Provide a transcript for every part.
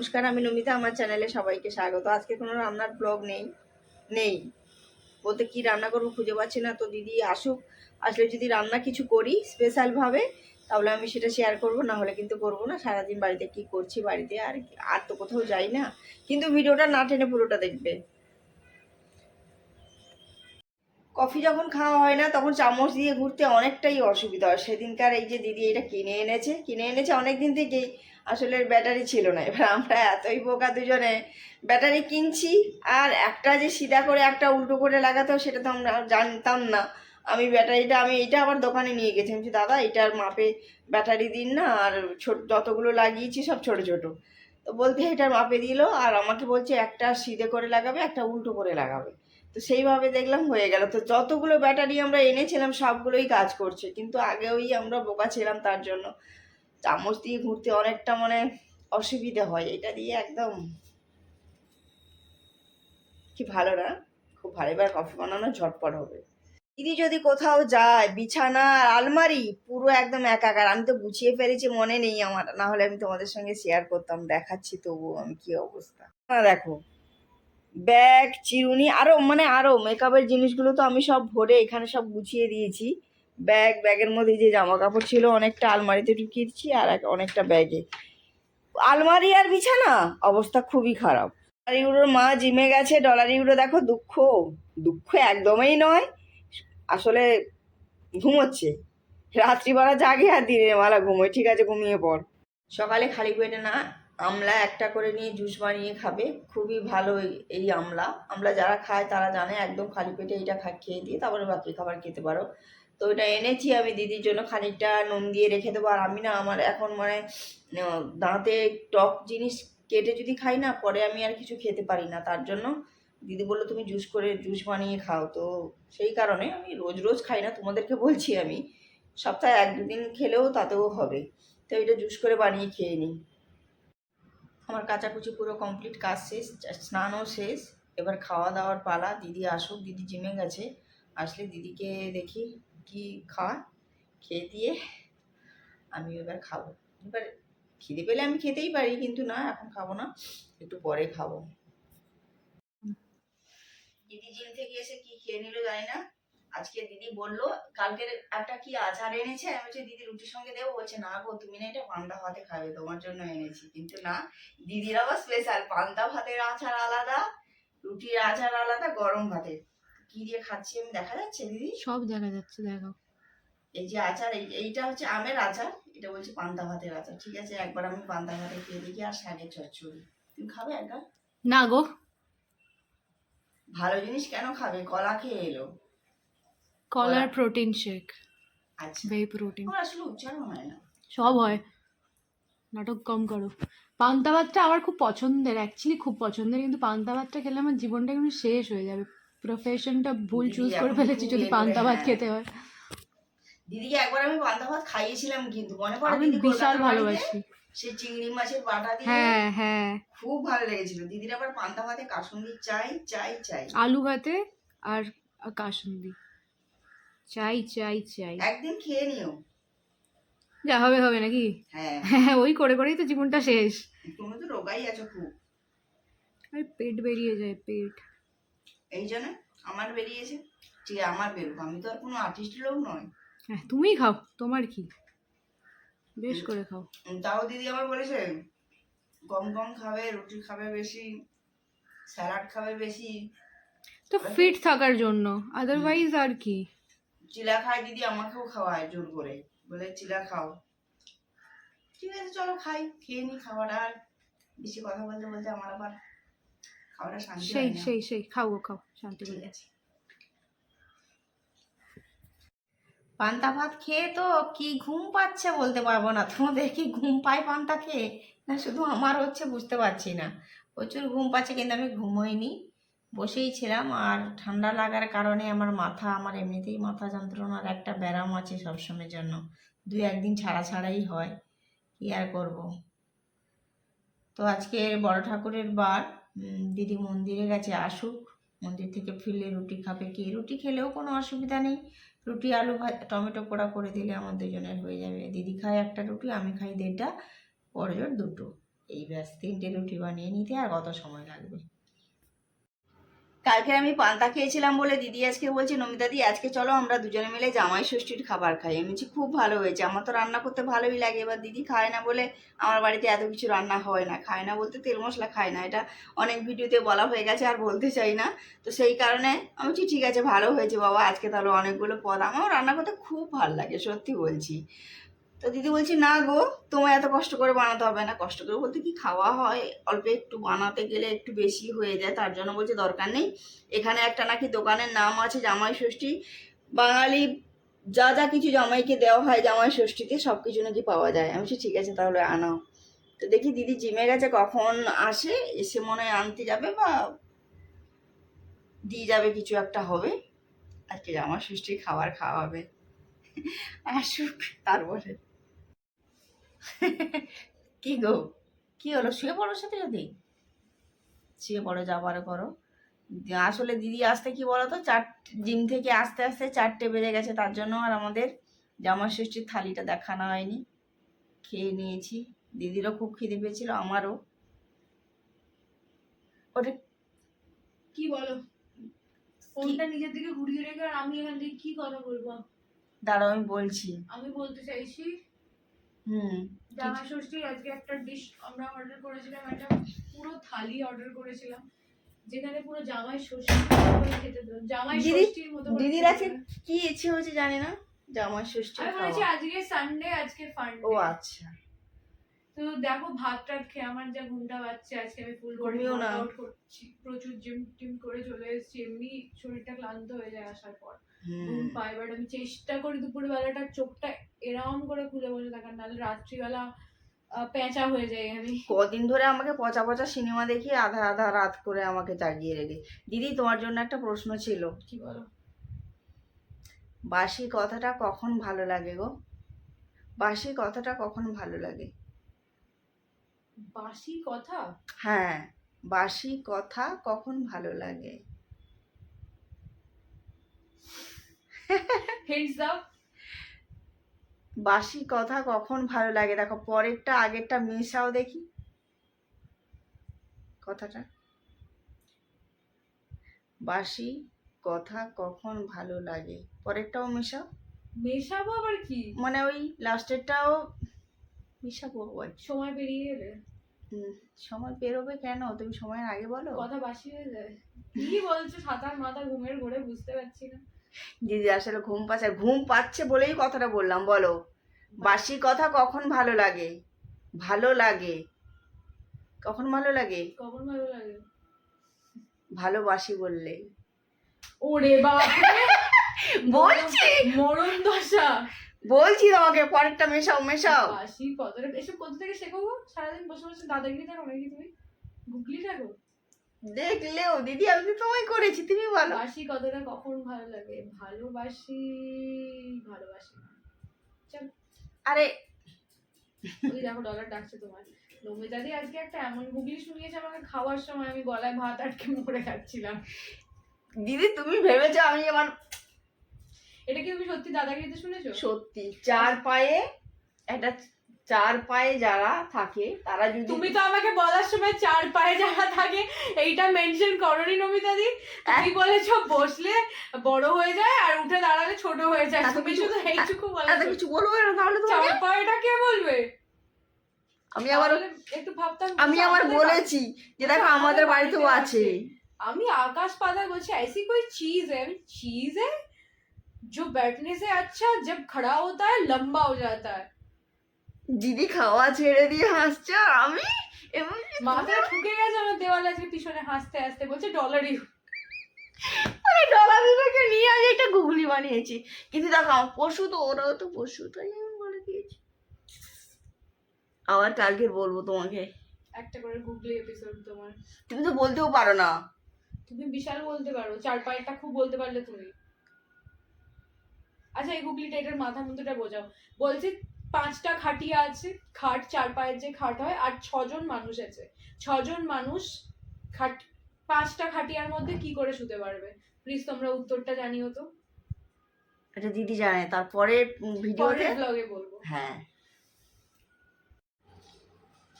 নমস্কার, আমি নমিতা, আমার চ্যানেলে সবাইকে স্বাগত। আজকে কোনো রান্নার ব্লগ নেই নেই। বলতে কি রান্না করব খুঁজে পাচ্ছি না, তো দিদি আসুক। আসলে যদি রান্না কিছু করি স্পেশালভাবে তাহলে আমি সেটা শেয়ার করব, না হলে কিন্তু করব না। সারাদিন বাড়িতে কি করছি, বাড়িতে আর আর তো কোথাও যাই না। কিন্তু ভিডিওটা না টেনে পুরোটা দেখবে। কফি যখন খাওয়া হয় না, তখন চামচ দিয়ে ঘুরতে অনেকটাই অসুবিধা হয়। সেদিনকার এই যে দিদি এটা কিনে এনেছে কিনে এনেছে অনেক দিন থেকেই। আসলে ব্যাটারি ছিল না। এবার আমরা এতই বোকা দুজনে ব্যাটারি কিনছি, আর একটা যে সিধা করে একটা উল্টো করে লাগাতে সেটা তো আমরা জানতাম না। আমি ব্যাটারিটা, আমি এটা আবার দোকানে নিয়ে গেছি। আমি দাদা এটার মাপে ব্যাটারি দিন না, আর ছোট, যতগুলো লাগিয়েছি সব ছোট ছোট। তো বলতে এটার মাপে দিল, আর আমাকে বলছে, একটা সিধে করে লাগাবে, একটা উল্টো করে লাগাবে। তো সেইভাবে দেখলাম হয়ে গেল। তো যতগুলো ব্যাটারি আমরা এনেছিলাম, সবগুলোই কাজ করছে। কিন্তু আগেওই আমরা বোকা ছিলাম তার জন্য। চামচ দিয়ে ঘুরতে অনেকটা মানে অসুবিধা হয়, এটা দিয়ে একদম কি ভালো না? খুব ভালো, এবার কফি বানানো ঝটপট হবে। দিদি যদি কোথাও যায় বিছানা আর আলমারি, পুরো একদম একাকার। আমি তো গুছিয়ে ফেলেছি, মনে নেই আমার। না হলে আমি তোমাদের সঙ্গে শেয়ার করতাম, দেখাচ্ছি তবু আমি কি অবস্থা। না, দেখো, ব্যাগ, চিরুনি আরও মানে আরও মেকআপের জিনিসগুলো তো আমি সব ভরে এখানে সব গুছিয়ে দিয়েছি। ব্যাগ, ব্যাগের মধ্যে যে জামা কাপড় ছিল, অনেকটা আলমারিতে ঢুকিয়েছি আর অনেকটা ব্যাগে। আলমারি আর বিছানা? অবস্থা খুবই খারাপ। ডলার মা জিমে গেছে। ডলার দেখো, দুঃখ। দুঃখ একদমই নয়। আসলে ঘুমোচ্ছে। রাত্রিবেলা জাগে আর দিনের বেলা ঘুমোয়। ঠিক আছে, ঘুমিয়ে পড়। সকালে খালি পেটে না, আমলা একটা করে নিয়ে জুস বানিয়ে খাবে। খুবই ভালো এই- আমলা। আমলা যারা খায় তারা জানে, একদম খালি পেটে এটা খা খেয়ে দিয়ে তারপরে বাকি খাবার খেতে পারো। তো এটা এনেছি আমি দিদির জন্য খানিকটা নুন দিয়ে রেখে দেবো। আর আমি না আমার এখন মানে দাঁতে টক জিনিস কেটে যদি খাই না, পরে আমি আর কিছু খেতে পারি না। তার জন্য দিদি বলল, তুমি জুস করে, জুস বানিয়ে খাও। তো সেই কারণে আমি রোজ রোজ খাই না, তোমাদেরকে বলছি আমি। সপ্তাহে এক দুদিন খেলেও তাতেও হবে। তো এটা জুস করে বানিয়ে খেয়ে নিই। আমার কাচাকুচি পুরো কমপ্লিট, কাজ শেষ, স্নানও শেষ। এবার খাওয়া দাওয়ার পালা, দিদি আসুক, দিদি জিমে গেছে। আসলে দিদিকে দেখি। কি খাওয়া, খেয়ে দিয়ে আমি এবার খাব। এবার খিদে পেলে আমি খেতেই পারি, কিন্তু না, এখন খাব না, একটু পরে খাব। দিদি জিম থেকে এসে কি খেয়ে নিল জানি না। আজকে দিদি বলল, কালকের একটা কি আচার এনেছে? আমি বলছি, দিদি রুটির সঙ্গে দেবো? বলছে, না গো, তুমি না এটা পান্তা ভাতে খাবে, তোমার জন্য এনেছি। কিন্তু না, দিদির আবার স্পেশাল পান্তা ভাতের আচার আলাদা, রুটির আচার আলাদা, গরম ভাতের। কি দিয়ে খাচ্ছি আমি দেখা যাচ্ছে দিদি? সব দেখা যাচ্ছে দেখো। এই যে আচার এই- এইটা হচ্ছে আমের আচার এটা বলছে পান্তা ভাতের আচার ঠিক আছে? একবার আমি পান্তা ভাতে খেয়ে দেখি আর শাকের চচ্চড়ি। তুমি খাবে একবার না গো। ভালো জিনিস কেন খাবে? কলা খেয়ে এলো। কলার প্রোটিন শেক আচ্ছা। বে প্রোটিন আসলে উচ্চারণ হয় না। সব হয়। নাটক কম করো। পান্তা ভাতটা আমার খুব পছন্দের অ্যাকচুয়ালি খুব পছন্দের কিন্তু পান্তা ভাতটা খেলে আমার জীবনটা কিন্তু শেষ হয়ে যাবে। প্রফেশনটা ভুল চুজ করে ফেলেছি যদি পান্তা ভাত। খেতে হয়। দিদিকে একবার আমি পান্তা ভাত খাইয়েছিলাম কিন্তু মনে পড়ে আমি বিশাল ভালোবাসি। সেই চিংড়ি মাছের বাটা দিয়ে হ্যাঁ হ্যাঁ। খুব ভালো লেগেছিল। দিদির আবার পান্তা ভাতে কাসুন্দি চাই চাই চাই। আলু ভাতে আর কাসুন্দি। চাই চাই চাই। একদিন খেয়ে নিও। যা হবে হবে নাকি? হ্যাঁ। হ্যাঁ ওই করে করেই তো জীবনটা শেষ। তুমি তো রোগাই আছো খুব। আর পেট বেরিয়ে যায় পেট। এই জন্য আমার বেরিয়েছে। ঠিক আমার বেরোক আমি তো আর কোনো আর্টিস্ট লোক নয় হ্যাঁ তুমিই খাও তোমার কি? বেশ করে খাও। তাও দিদি আমার বলেছে কম কম খাবে রুটি খাবে বেশি স্যালাড খাবে বেশি। তো ফিট থাকার জন্য আদারওয়াইজ আর কি? চিলা খায় দিদি আমাকেও খাওয়ায় জোর করে। বলে চিলা খাও। ঠিক আছে চলো খাই খেয়ে নি খাওয়াটা আর বেশি কথা বলতে বলতে আমার আবার খাওয়াটা শান্তি সেই সেই সেই খাও খাও শান্তি করে আছে। পান্তা ভাত খেয়ে তো কি ঘুম পাচ্ছে বলতে পারব না। তোমাদের কি ঘুম পায় পান্তা খেয়ে? না শুধু আমার হচ্ছে বুঝতে পারছি না। প্রচুর ঘুম পাচ্ছে কিন্তু আমি ঘুমোইনি। বসেই ছিলাম আর ঠান্ডা লাগার কারণে আমার মাথা আমার এমনিতেই মাথা যন্ত্রণার একটা ব্যারাম আছে সবসময়ের জন্য। দুই একদিন ছাড়া ছাড়াই হয় কি আর করব? তো আজকে বড় ঠাকুরের বার দিদি মন্দিরে গেছে, আসুক। মন্দির থেকে ফিরলে রুটি খাবে কি? রুটি খেলেও কোনো অসুবিধা নেই। রুটি, আলু টমেটো পোড়া করে দিলে আমার দুজনের হয়ে যাবে। দিদি খায় একটা রুটি, আমি খাই দেড়টা পরজোর দুটো। এই ব্যাস, তিনটে রুটি বানিয়ে নিতে আর কত সময় লাগবে? কালকে আমি পান্তা খেয়েছিলাম বলে দিদি আজকে বলছে, নমিতাদি, আজকে চলো আমরা দুজনে মিলে জামাই ষষ্ঠীর খাবার খাই। আমি বলছি, খুব ভালো হয়েছে। আমার তো রান্না করতে ভালোই লাগে। এবার দিদি খায় না বলে আমার বাড়িতে এত কিছু রান্না হয় না। খায় না বলতে তেল মশলা খায় না। এটা অনেক ভিডিওতে বলা হয়ে গেছে, আর বলতে চাই না। তো সেই কারণে আমি বলছি, ঠিক আছে, ভালো হয়েছে বাবা। আজকে তাহলে অনেকগুলো পদ। আমার রান্না করতে খুব ভালো লাগে, সত্যি বলছি। তো দিদি বলছি, না গো, তোমায় এত কষ্ট করে বানাতে হবে না। কষ্ট করে বলতে কি খাওয়া হয়? অল্প একটু বানাতে গেলে একটু বেশি হয়ে যায়। তার জন্য বলছে, দরকার নেই। এখানে একটা নাকি দোকানের নাম আছে, জামাই ষষ্ঠী। বাঙালি যা যা কিছু জামাইকে দেওয়া হয় জামাই ষষ্ঠীতে সব কিছু নাকি পাওয়া যায়। আমি ঠিক আছে, তাহলে আনাও। তো দেখি দিদি জিমে গেছে, কখন আসে? এসে মনে হয় আনতে যাবে বা দিয়ে যাবে, কিছু একটা হবে। আজকে জামাই ষষ্ঠীর খাবার খাওয়া হবে আসুক, তারপরে। কি গো? কি হলো? শুয়ে পড়ো সাথে সাথে শুয়ে পড়ো যাবার করো। আসলে দিদি আসতে কি বলতো? চার জিম থেকে আস্তে আস্তে চারটে বেজে গেছে তার জন্য আর আমাদের জামা ষষ্ঠীর থালিটা দেখানো হয়নি। খেয়ে নিয়েছি। দিদিরও খুব খিদে পেয়েছিল আমারও। ওটা কি বলো? ফোনটা নিজের দিকে ঘুরিয়ে রেখে আর আমি এখান থেকে কি কথা বলব? দাঁড়াও আমি বলছি। আমি বলতে চাইছি হুম। জামা ষষ্ঠীর আজকে একটা ডিশ আমরা অর্ডার করেছিলাম একটা পুরো থালি অর্ডার করেছিলাম যেখানে পুরো জামাই ষষ্ঠী খেতে জামাই ষষ্ঠীর মতো দিদির আছে কি ইচ্ছে হয়েছে জানে না জামাই ষষ্ঠী আমি বলেছি আজকে সানডে আজকে ফান্ড ও আচ্ছা। তো দেখো ভাত টাত খেয়ে আমার যা ঘুমটা পাচ্ছে আজকে আমি ফুল বডি। ওয়ার্কআউট করছি। প্রচুর জিম টিম করে চলে এসেছি এমনি শরীরটা ক্লান্ত হয়ে যায় আসার পর। ঘুম পাই বাট আমি চেষ্টা করি দুপুর বেলাটা চোখটা এরম করে খুলে বসে থাকার নাহলে রাত্রিবেলা পেঁচা হয়ে যায় আমি কদিন ধরে আমাকে পচা পচা সিনেমা দেখিয়ে আধা আধা রাত করে আমাকে জাগিয়ে রেখে। দিদি তোমার জন্য একটা প্রশ্ন ছিল। কি বলো? বাসি কথাটা কখন ভালো লাগে গো? বাসি কথাটা কখন ভালো লাগে? বাসি কথা? হ্যাঁ বাসি কথা কখন ভালো লাগে? বাসি কথা কখন ভালো লাগে? দেখো পরেরটা আগেরটা মেশাও দেখি। কথাটা। বাসি কথা কখন ভালো লাগে? পরেরটাও মেশাও। মেশাবো আবার কি? মানে ওই লাস্টেরটাও মেশাবো সময় পেরিয়ে গেলে। সময় বেরোবে কেন? তুমি সময়ের আগে বলো। কথা বাসি হয়ে যায়। কি বলছো? সাতার মাথা ঘুমের ঘরে বুঝতে পারছি না। দিদি আসলে ঘুম পাচ্ছে ঘুম পাচ্ছে বলেই কথাটা বললাম বলো। বাসি কথা কখন ভালো লাগে? ভালো লাগে। কখন ভালো লাগে? কখন ভালো লাগে? ভালোবাসি বললে। ওরে বাবা বলছি! মরণ দশা। বলছি তোমাকে পরেরটা মেশাও মেশাও। বাসি কতটা এসব কোথা থেকে শেখো গো? সারাদিন বসে বসে দাদাগিরি থাকো নাকি তুমি? গুগলি থাকো দেখলেও দিদি আমি তো তোমায় করেছি তুমি বলো। বাসি কতটা কখন ভালো লাগে? ভালোবাসি ভালোবাসি চল। আরে। ওই দেখো ডলার ডাকছে তোমার নমিতাদি আজকে একটা এমন গুগলি শুনিয়েছে আমাকে খাওয়ার সময় আমি গলায় ভাত আটকে মরে খাচ্ছিলাম দিদি তুমি ভেবেছো আমি আমার এটা কি তুমি সত্যি দাদাগিরিতে শুনেছো সত্যি চার পায়ে একটা চার পায়ে যারা থাকে তারা যদি তুমি তো আমাকে বলার সময় চার পায়ে যারা থাকে এইটা মেনশন করনি নমিতাদি তুমি বলেছো বসলে বড় হয়ে যায় আর উঠে দাঁড়ালে ছোট হয়ে যায় এত তুমি কিছু- শুধু এইটুকু এত বলেছো কিছু বলবো না তাহলে চার তোমাকে পায়েটা কে বলবে আমি আবার তাহলে একটু ভাবতাম আমি কিছু আবার আমাদের বলেছি যে দেখো আমাদের আমাদের বাড়িতেও বাড়িতেও আছে আমি आकाश पाताल বলছি ऐसी कोई चीज है चीज है जो बैठने से अच्छा जब खड़ा होता है लंबा हो जाता है দিদি খাওয়া ছেড়ে দিয়ে হাসছে আর আমি এমন মাথায় ঠুকে গেছে আমার দেওয়ালে আজকে পিছনে হাসতে হাসতে বলছে ডলারই মানে ডলা বিবেকে নিয়ে আজ একটা গুগলি বানিয়েছি কিন্তু দেখো আমার পশু তো ওরাও তো পশু তাই আমি বলে দিয়েছি আবার কালকে বলবো তোমাকে একটা করে গুগলি এপিসোড তোমার তুমি তো বলতেও পারো না তুমি বিশাল বলতে পারো চার পায়েরটা খুব বলতে পারলে তুমি আচ্ছা এই গুগলিটা এটার মাথা মধ্যটা বোঝাও। বলছে পাঁচটা খাটিয়া আছে খাট চার পায়ের যে খাট হয় আর ছজন মানুষ আছে। ছজন মানুষ খাট পাঁচটা খাটিয়ার মধ্যে কি করে শুতে পারবে? প্লিজ তোমরা উত্তরটা জানিও তো। এটা দিদি জানে তারপরে ভিডিওতে? ব্লগে বলব। হ্যাঁ।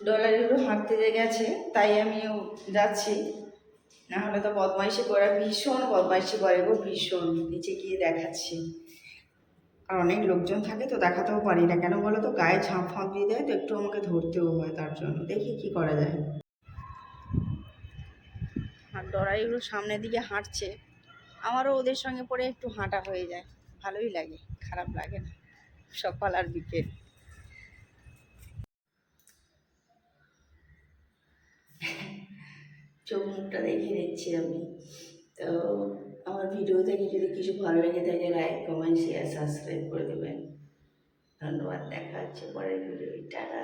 ডলারগুলো হাঁটতে গেছে তাই আমিও যাচ্ছি। না হলে তো বদমাইশি করে ভীষণ বদমাইশি করে গো ভীষণ। নিচে গিয়ে দেখাচ্ছি। আর অনেক লোকজন থাকে তো দেখাতেও পারি না। কেন বলো তো? গায়ে ঝাঁপ ফাঁপ দিয়ে দেয় তো একটু আমাকে ধরতেও হয় তার জন্য। দেখি কি করা যায়। আর ডরাইগুলো সামনের দিকে হাঁটছে। আমারও ওদের সঙ্গে পড়ে একটু হাঁটা হয়ে যায়। ভালোই লাগে খারাপ লাগে না। সকাল আর বিকেল চোখ মুখটা দেখে নিচ্ছি আমি। তো আমার ভিডিও থেকে যদি কিছু ভালো লেগে থাকে লাইক কমেন্ট শেয়ার সাবস্ক্রাইব করে দেবেন। ধন্যবাদ, দেখা হচ্ছে পরের ভিডিও টাটা।